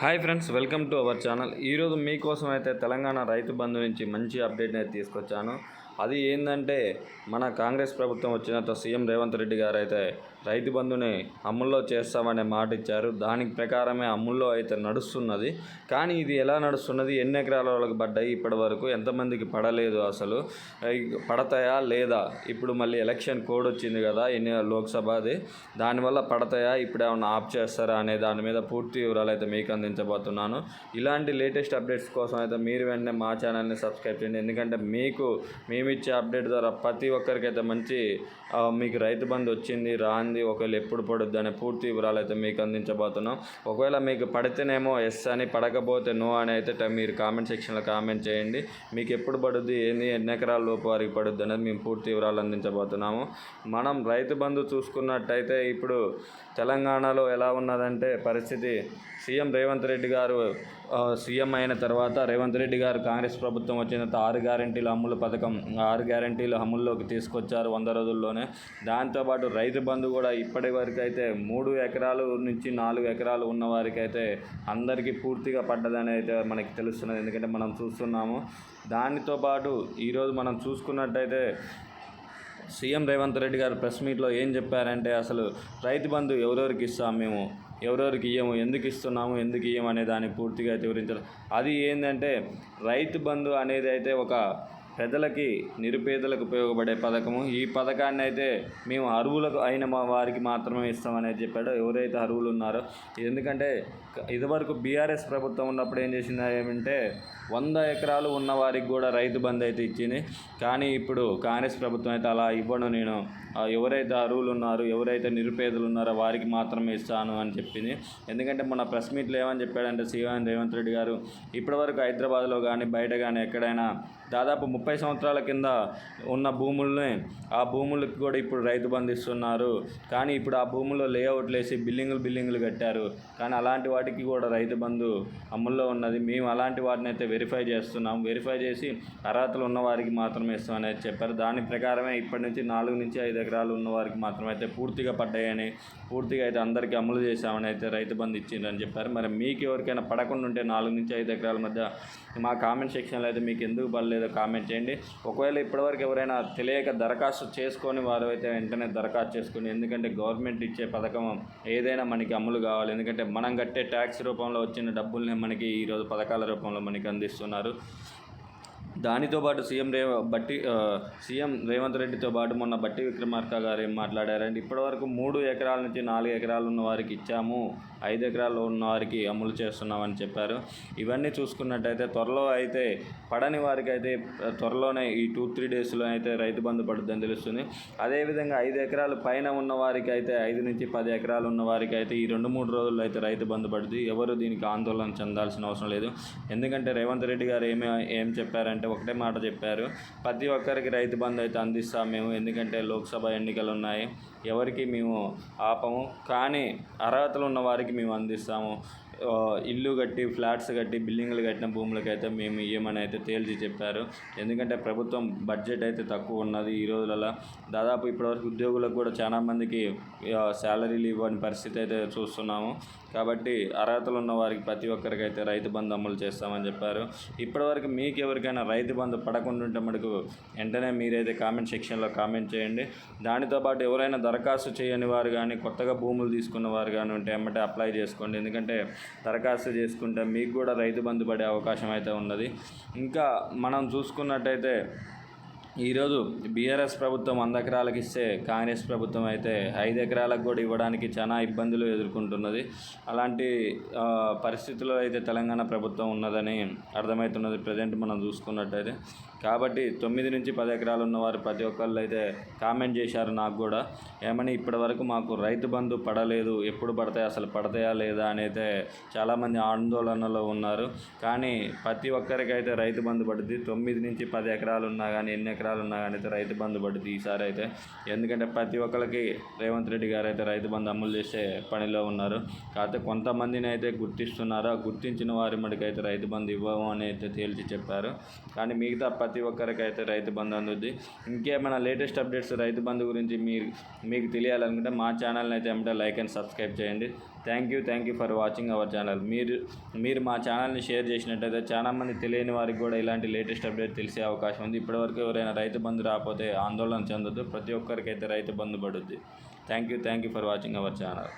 Hi friends welcome to our channel. ఈరోజు మీకోసం అయితే తెలంగాణ రైతు బంధు నుంచి మంచి అప్డేట్ అయితే తీసుకొచ్చాను. అది ఏంటంటే మన కాంగ్రెస్ ప్రభుత్వం వచ్చిన సీఎం రేవంత్ రెడ్డి గారు అయితే రైతు బంధుని అమల్లో చేస్తామనే మాట ఇచ్చారు. దానికి ప్రకారమే అమల్లో అయితే నడుస్తున్నది. కానీ ఇది ఎలా నడుస్తున్నది? ఎన్ని ఎకరాల వాళ్ళకి పడ్డాయి ఇప్పటి వరకు? ఎంతమందికి పడలేదు అసలు? పడతాయా లేదా? ఇప్పుడు మళ్ళీ ఎలక్షన్ కోడ్ వచ్చింది కదా ఎన్ని లోక్సభది దానివల్ల పడతాయా? ఇప్పుడు ఏమన్నా ఆఫ్ చేస్తారా అనే దాని మీద పూర్తి వివరాలు అయితే మీకు అందించబోతున్నాను. ఇలాంటి లేటెస్ట్ అప్డేట్స్ కోసం అయితే మీరు వెంటనే మా ఛానల్ని సబ్స్క్రైబ్ చేయండి. ఎందుకంటే మీకు మేము ఇచ్చే అప్డేట్ ద్వారా ప్రతి ఒక్కరికైతే మంచి మీకు రైతు బంధు వచ్చింది రాంది ఒకవేళ ఎప్పుడు పడుద్ది అనే పూర్తి వివరాలు అయితే మీకు అందించబోతున్నాం. ఒకవేళ మీకు పడితేనేమో ఎస్ అని పడకపోతే నో అని అయితే మీరు కామెంట్ సెక్షన్లో కామెంట్ చేయండి. మీకు ఎప్పుడు పడుద్ది ఏంది ఎన్ని ఎకరాల లోపు వారికి పడుద్ది అనేది మేము పూర్తి వివరాలు అందించబోతున్నాము. మనం రైతు బంధు చూసుకున్నట్టయితే ఇప్పుడు తెలంగాణలో ఎలా ఉన్నదంటే పరిస్థితి సీఎం రేవంత్ రెడ్డి గారు సీఎం అయిన తర్వాత రేవంత్ రెడ్డి గారు కాంగ్రెస్ ప్రభుత్వం వచ్చిన తర్వాత ఆరు గ్యారంటీల అమలు పథకం ఆరు గ్యారంటీలు అమల్లోకి తీసుకొచ్చారు వంద రోజుల్లోనే. దాంతోపాటు రైతు బంధు కూడా ఇప్పటి వరకు అయితే మూడు ఎకరాలు నుంచి నాలుగు ఎకరాలు ఉన్న వారికి అయితే అందరికీ పూర్తిగా పడ్డదని అయితే మనకి తెలుస్తున్నది. ఎందుకంటే మనం చూస్తున్నాము. దానితో పాటు ఈరోజు మనం చూసుకున్నట్టయితే సీఎం రేవంత్ రెడ్డి గారు ప్రెస్ మీట్లో ఏం చెప్పారంటే అసలు రైతు బంధు ఎవరెవరికి ఇస్తాం మేము? ఎవరెవరికి ఇయ్యము? ఎందుకు ఇస్తున్నాము? ఎందుకు ఇయ్యము అనే దాన్ని పూర్తిగా అయితే వివరించారు. అది ఏంటంటే రైతు బంధు అనేది అయితే ఒక పెద్దలకి నిరుపేదలకు ఉపయోగపడే పథకము. ఈ పథకాన్ని అయితే మేము అరువులకు అయిన మా వారికి మాత్రమే ఇస్తామనేది చెప్పాడు. ఎవరైతే అరువులు ఉన్నారో ఎందుకంటే ఇదివరకు బీఆర్ఎస్ ప్రభుత్వం ఉన్నప్పుడు ఏం చేసిందా ఏమంటే వంద ఎకరాలు ఉన్న వారికి కూడా రైతు బంధు అయితే ఇచ్చింది. కానీ ఇప్పుడు కాంగ్రెస్ ప్రభుత్వం అయితే అలా ఇవ్వను నేను. ఎవరైతే అరువులు ఉన్నారో ఎవరైతే నిరుపేదలు ఉన్నారో వారికి మాత్రమే ఇస్తాను అని చెప్పింది. ఎందుకంటే మన ప్రెస్ మీట్లో ఏమని చెప్పాడంటే సీఎం రేవంత్ రెడ్డి గారు ఇప్పటివరకు హైదరాబాద్లో కానీ బయట కానీ ఎక్కడైనా దాదాపు ముప్పై సంవత్సరాల కింద ఉన్న భూముల్ని ఆ భూములకు కూడా ఇప్పుడు రైతు బంధు ఇస్తున్నారు. కానీ ఇప్పుడు ఆ భూముల్లో లేఅవుట్లు వేసి బిల్డింగులు బిల్డింగులు కట్టారు. కానీ అలాంటి వాటికి కూడా రైతు బంధు అమల్లో ఉన్నది. మేము అలాంటి వాటిని అయితే వెరిఫై చేస్తున్నాం. వెరిఫై చేసి అర్హతలు ఉన్న వారికి మాత్రమే ఇస్తాం అనేది చెప్పారు. దాని ప్రకారమే ఇప్పటి నుంచి నాలుగు నుంచి ఐదు ఎకరాలు ఉన్న వారికి మాత్రమే అయితే పూర్తిగా పడ్డాయని పూర్తిగా అయితే అందరికీ అమలు చేశామని అయితే రైతు బంధు ఇచ్చిండ్రని చెప్పారు. మరి మీకు ఎవరికైనా పడకుండా ఉంటే నాలుగు నుంచి ఐదు ఎకరాల మధ్య మా కామెంట్ సెక్షన్లో అయితే మీకు ఎందుకు పడలేదో కామెంట్ చేయండి. ఒకవేళ ఇప్పటివరకు ఎవరైనా తెలియక దరఖాస్తు చేసుకొని వారు అయితే వెంటనే దరఖాస్తు చేసుకుని ఎందుకంటే గవర్నమెంట్ ఇచ్చే పథకం ఏదైనా మనకి అమలు కావాలి. ఎందుకంటే మనం కట్టే ట్యాక్స్ రూపంలో వచ్చిన డబ్బుల్ని మనకి ఈరోజు పథకాల రూపంలో మనకి అంది అందిస్తున్నారు దానితో పాటు సీఎం రే బట్టి సీఎం రేవంత్ రెడ్డితో పాటు మొన్న బట్టి విక్రమార్క గారు ఏం మాట్లాడారంటే ఇప్పటివరకు మూడు ఎకరాల నుంచి నాలుగు ఎకరాలు ఉన్న వారికి ఇచ్చాము ఐదు ఎకరాలు ఉన్న వారికి అమలు చేస్తున్నామని చెప్పారు. ఇవన్నీ చూసుకున్నట్టయితే త్వరలో అయితే పడని వారికి అయితే త్వరలోనే ఈ టూ త్రీ డేస్లో అయితే రైతు బంధు పడుతుందని తెలుస్తుంది. అదేవిధంగా ఐదు ఎకరాలు పైన ఉన్న వారికి అయితే ఐదు నుంచి పది ఎకరాలు ఉన్న వారికి అయితే ఈ రెండు మూడు రోజుల్లో అయితే రైతు బంధు పడుతుంది. ఎవరు దీనికి ఆందోళన చెందాల్సిన అవసరం లేదు. ఎందుకంటే రేవంత్ రెడ్డి గారు ఏమే ఏం చెప్పారంటే ఒకటే మాట చెప్పారు. ప్రతి ఒక్కరికి రైతు బంధు అయితే అందిస్తాం మేము. ఎందుకంటే లోక్సభ ఎన్నికలు ఉన్నాయి ఎవరికి మేము ఆపము. కానీ అర్హతలు ఉన్న వారికి మేము అందిస్తాము. ఇల్లు కట్టి ఫ్లాట్స్ కట్టి బిల్డింగ్లు కట్టిన భూములకైతే మేము ఇవ్వమని అయితే తేల్చి చెప్పారు. ఎందుకంటే ప్రభుత్వం బడ్జెట్ అయితే తక్కువ ఉన్నది ఈ రోజులలో. దాదాపు ఇప్పటివరకు ఉద్యోగులకు కూడా చాలామందికి శాలరీలు ఇవ్వని పరిస్థితి అయితే చూస్తున్నాము. కాబట్టి అర్హతలు ఉన్న వారికి ప్రతి ఒక్కరికి అయితే రైతు బంధు అమలు చేస్తామని చెప్పారు. ఇప్పటివరకు మీకు ఎవరికైనా రైతు బంధు పడకుండా ఉంటే మటుకు వెంటనే మీరైతే కామెంట్ సెక్షన్లో కామెంట్ చేయండి. దానితో పాటు ఎవరైనా దరఖాస్తు చేయని వారు కానీ కొత్తగా భూములు తీసుకున్న వారు కానీ ఉంటే ఏమంటే అప్లై చేసుకోండి. ఎందుకంటే దరఖాస్తు చేసుకుంటే మీకు కూడా రైతు బంధు పడే అవకాశం అయితే ఉన్నది. ఇంకా మనం చూసుకున్నట్టయితే ఈరోజు బీఆర్ఎస్ ప్రభుత్వం వంద ఎకరాలకు ఇస్తే కాంగ్రెస్ ప్రభుత్వం అయితే ఐదు ఎకరాలకు కూడా ఇవ్వడానికి చాలా ఇబ్బందులు ఎదుర్కొంటున్నది. అలాంటి పరిస్థితుల్లో అయితే తెలంగాణ ప్రభుత్వం ఉన్నదని అర్థమవుతున్నది. ప్రజెంట్ మనం చూసుకున్నట్టయితే కాబట్టి తొమ్మిది నుంచి పది ఎకరాలు ఉన్నవారు ప్రతి ఒక్కళ్ళు అయితే కామెంట్ చేశారు నాకు కూడా. ఏమని ఇప్పటి వరకు మాకు రైతు బంధు పడలేదు ఎప్పుడు పడతాయి అసలు పడతాయా లేదా అని అయితే చాలామంది ఆందోళనలో ఉన్నారు. కానీ ప్రతి ఒక్కరికైతే రైతు బంధు పడుతుంది తొమ్మిది నుంచి పది ఎకరాలు ఉన్నా కానీ ఎన్ని ఎకరాలు ఉన్నా కానీ అయితే రైతు బంధు పడుతుంది ఈసారి అయితే. ఎందుకంటే ప్రతి ఒక్కరికి రేవంత్ రెడ్డి గారు అయితే రైతు బంధు అమలు చేసే పనిలో ఉన్నారు. కాకపోతే కొంతమందిని అయితే గుర్తిస్తున్నారు. ఆ గుర్తించిన వారి మటుకైతే రైతు బంధు ఇవ్వము అని అయితే తేల్చి చెప్పారు. కానీ మిగతా ప్రతి ఒక్కరికి అయితే రైతు బంధు అందుద్ది. ఇంకేమైనా లేటెస్ట్ అప్డేట్స్ రైతు బంధు గురించి మీరు మీకు తెలియాలనుకుంటే మా ఛానల్ని అయితే ఏమంటే లైక్ అండ్ సబ్స్క్రైబ్ చేయండి. Thank you thank you for watching our channel. మీరు మీరు మా ఛానల్ని షేర్ చేసినట్టయితే చాలా మంది తెలియని వారికి కూడా ఇలాంటి లేటెస్ట్ అప్డేట్ తెలిసే అవకాశం ఉంది. ఇప్పటివరకు ఎవరైనా రైతు బంధు రాకపోతే ఆందోళన చెందొద్దు. ప్రతి ఒక్కరికైతే రైతు బంధు పడుద్ది. Thank you thank you for watching our channel.